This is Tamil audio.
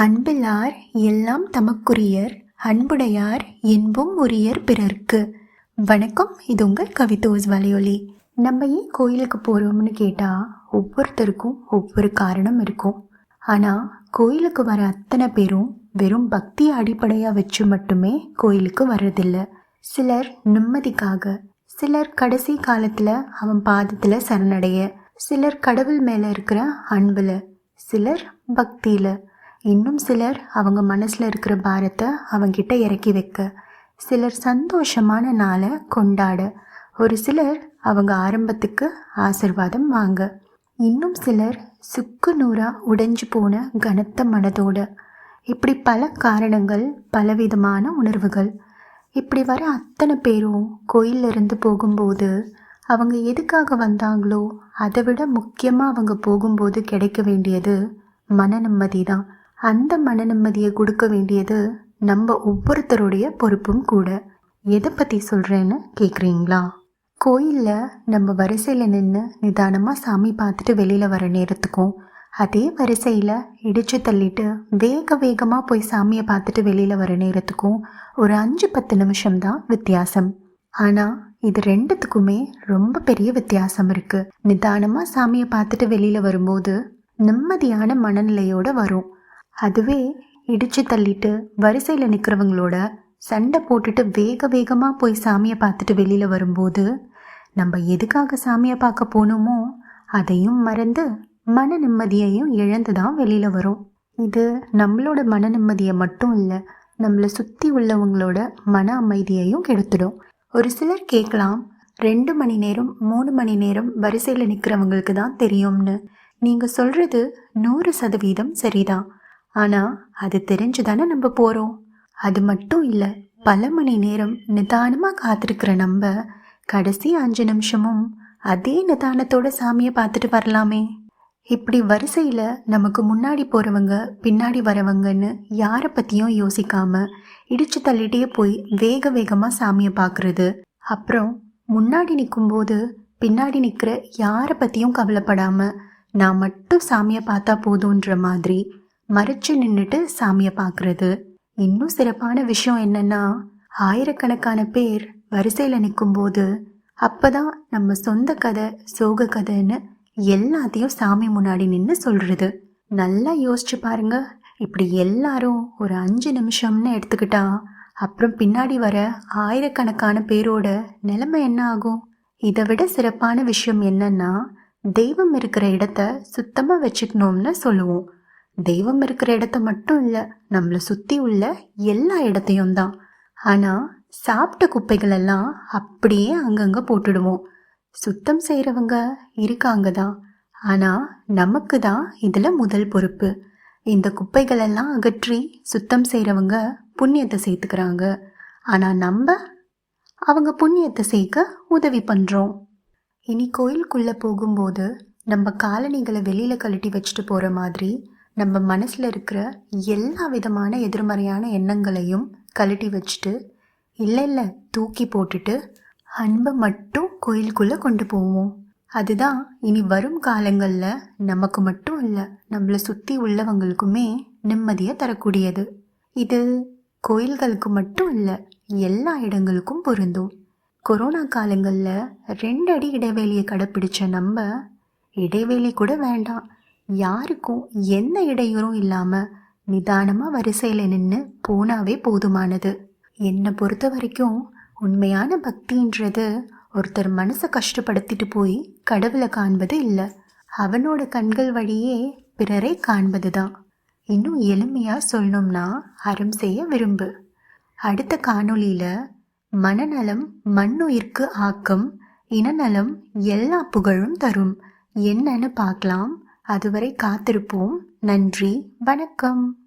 அன்பிலார் எல்லாம் தமக்குரியர் அன்புடையார் என்பும் உரியர் பிறர்க்கு. வணக்கம் இது உங்கள் கவிதோஸ் வலையொலி. நம்ம ஏன் கோயிலுக்கு போகிறோம்னு கேட்டால் ஒவ்வொருத்தருக்கும் ஒவ்வொரு காரணம் இருக்கும். ஆனால் கோயிலுக்கு வர அத்தனை பேரும் வெறும் பக்தியை அடிப்படையாக வச்சு மட்டுமே கோயிலுக்கு வர்றதில்ல. சிலர் நிம்மதிக்காக சிலர் கடைசி காலத்தில் அவன் பாதத்தில் சரணடைய சிலர் கடவுள் மேலே இருக்கிற அன்பில் சிலர் பக்தியில். இன்னும் சிலர் அவங்க மனசில் இருக்கிற பாரத்தை அவங்கிட்ட இறக்கி வைக்க சிலர் சந்தோஷமான நாளை கொண்டாட ஒரு சிலர் அவங்க ஆரம்பத்துக்கு ஆசிர்வாதம் வாங்க. இன்னும் சிலர் சுக்கு நூறாக உடைஞ்சு போன கனத்த மனதோட இப்படி பல காரணங்கள் பலவிதமான உணர்வுகள். இப்படி வர அத்தனை பேரும் கோயிலிருந்து இருந்து போகும்போது அவங்க எதுக்காக வந்தாங்களோ அதை விட முக்கியமாக அவங்க போகும்போது கிடைக்க வேண்டியது மன நிம்மதி தான் அந்த மன நிம்மதியை கொடுக்க வேண்டியது நம்ம ஒவ்வொருத்தருடைய பொறுப்பும் கூட. எதை பற்றி சொல்கிறேன்னு கேட்குறீங்களா கோயிலில் நம்ம வரிசையில் நின்று நிதானமாக சாமி பார்த்துட்டு வெளியில் வர நேரத்துக்கும் அதே வரிசையில் இடிச்சு தள்ளிட்டு வேக வேகமாக போய் சாமியை பார்த்துட்டு வெளியில் வர நேரத்துக்கும் ஒரு அஞ்சு பத்து நிமிஷம்தான் வித்தியாசம். ஆனால் இது ரெண்டுத்துக்குமே ரொம்ப பெரிய வித்தியாசம் இருக்குது நிதானமாக சாமியை பார்த்துட்டு வெளியில் வரும்போது நிம்மதியான மனநிலையோடு வரும். அதுவே இடிச்சு தள்ளிட்டு வரிசையில் நிற்கிறவங்களோட சண்டை போட்டுட்டு வேக வேகமாக போய் சாமியை பார்த்துட்டு வெளியில் வரும்போது நம்ம எதுக்காக சாமியை பார்க்க போனோமோ அதையும் மறந்து மன நிம்மதியையும் இழந்து தான் வெளியில் வரும். இது நம்மளோட மன நிம்மதியை மட்டும் இல்லை நம்மளை சுற்றி உள்ளவங்களோட மன அமைதியையும் கெடுத்துடும். ஒரு சிலர் கேட்கலாம் ரெண்டு மணி நேரம் மூணு மணி நேரம் வரிசையில் நிற்கிறவங்களுக்கு தான் தெரியும்னு. நீங்கள் சொல்கிறது நூறு சதவீதம் சரிதான். ஆனால் அது தெரிஞ்சு தானே நம்ம போகிறோம் அது மட்டும் இல்லை பல மணி நேரம் நிதானமாக காத்திருக்கிற நம்ம கடைசி அஞ்சு நிமிஷமும் அதே நிதானத்தோட சாமியை பார்த்துட்டு வரலாமே. இப்படி வரிசையில் நமக்கு முன்னாடி போகிறவங்க பின்னாடி வரவங்கன்னு யாரை பற்றியும் யோசிக்காமல் இடிச்சு தள்ளிட்டே போய் வேக வேகமாக சாமியை பார்க்குறது. அப்புறம் முன்னாடி நிற்கும்போது பின்னாடி நிற்கிற யாரை பற்றியும் கவலைப்படாமல் நான் மட்டும் சாமியை பார்த்தா போதுன்ற மாதிரி மறைச்சு நின்றுட்டு சாமியை பார்க்குறது. இன்னும் சிறப்பான விஷயம் என்னன்னா ஆயிரக்கணக்கான பேர் வரிசையில் நிற்கும்போது அப்பதான் நம்ம சொந்த கதை சோக கதைன்னு எல்லாத்தையும் சாமி முன்னாடி நின்று சொல்கிறது நல்லா யோசிச்சு பாருங்க. இப்படி எல்லாரும் ஒரு அஞ்சு நிமிஷம்னு எடுத்துக்கிட்டா அப்புறம் பின்னாடி வர ஆயிரக்கணக்கான பேரோட நிலைமை என்ன ஆகும்? இதை விட சிறப்பான விஷயம் என்னன்னா தெய்வம் இருக்கிற இடத்த சுத்தமாக வச்சுக்கணும்னு சொல்லுவோம். தெய்வம் இருக்கிற இடத்த மட்டும் இல்லை நம்மளை சுற்றி உள்ள எல்லா இடத்தையும் தான். ஆனால் சாப்பிட்ட குப்பைகளெல்லாம் அப்படியே அங்கங்கே போட்டுடுவோம். சுத்தம் செய்கிறவங்க இருக்காங்க தான். ஆனால் நமக்கு தான் இதில் முதல் பொறுப்பு. இந்த குப்பைகளெல்லாம் அகற்றி சுத்தம் செய்கிறவங்க புண்ணியத்தை சேர்த்துக்கிறாங்க. ஆனால் நம்ம அவங்க புண்ணியத்தை சேர்க்க உதவி பண்ணுறோம் இனி கோயிலுக்குள்ளே போகும்போது நம்ம காலணிகளை வெளியில் கழட்டி வச்சுட்டு போகிற மாதிரி நம்ம மனசில் இருக்கிற எல்லா விதமான எதிர்மறையான எண்ணங்களையும் கழட்டி வச்சுட்டு இல்லை இல்லை தூக்கி போட்டுட்டு அன்பை மட்டும் கோயிலுக்குள்ளே கொண்டு போவோம். அதுதான் இனி வரும் காலங்களில் நமக்கு மட்டும் இல்லை நம்மளை சுற்றி உள்ளவங்களுக்குமே நிம்மதியை தரக்கூடியது. இது கோயில்களுக்கு மட்டும் இல்லை எல்லா இடங்களுக்கும் பொருந்தும். கொரோனா காலங்களில் ரெண்டு அடி இடைவெளியை கடைப்பிடிச்ச நம்ம இடைவெளி கூட வேண்டாம். யாருக்கும் எந்த இடையூறும் இல்லாமல் நிதானமாக வரிசையில் நின்று போனாவே போதுமானது. என்னை பொறுத்த வரைக்கும் உண்மையான பக்தின்றது ஒருத்தர் மனசை கஷ்டப்படுத்திட்டு போய் கடவுளை காண்பது இல்லை. அவனோட கண்கள் வழியே பிறரை காண்பது தான் இன்னும் எளிமையாக சொல்லணும்னா அறம் செய்ய விரும்பு. அடுத்த காணொளியில் மனநலம் மண்ணுயிர்க்கு ஆக்கம் இனநலம் எல்லா புகழும் தரும். என்னன்னு பார்க்கலாம். அதுவரை காத்திருப்போம். நன்றி. வணக்கம்.